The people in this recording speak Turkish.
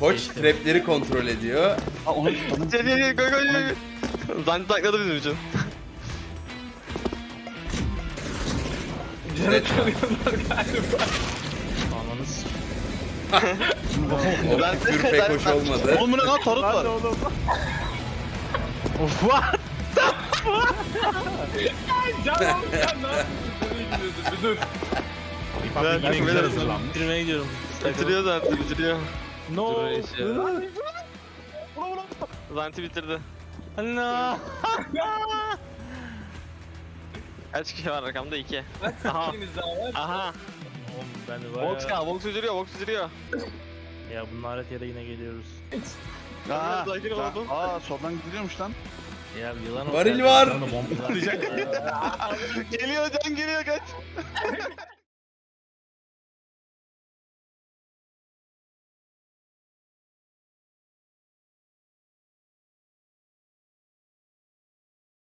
Koç trapleri kontrol ediyor. Aa, onu, onu, Gel bizim için. O Ben- küfür pek ben- hoş olmadı. Oğlum buna lan tarot var. Of what? Can oğlum sen ne yapıyorsun? Bir dur. Ben- Ben- Ben- Ben- Ben- Ben- Ben- Ben- Ben- No. Dur Ulan ulan. Zanti bitirdi. No. Kaç kişi var rakamda? 2. Aha. Birimiz daha var. Aha. Oğlum ben de bayağı... Vox ya, Vox üzülüyor, Vox üzülüyor. Ya bunun alet yere yine geliyoruz. Aa, sakin ol oğlum. Aa, soldan gidiliyormuş lan. Ya yılan Varil var. Geliyor can geliyor kaç.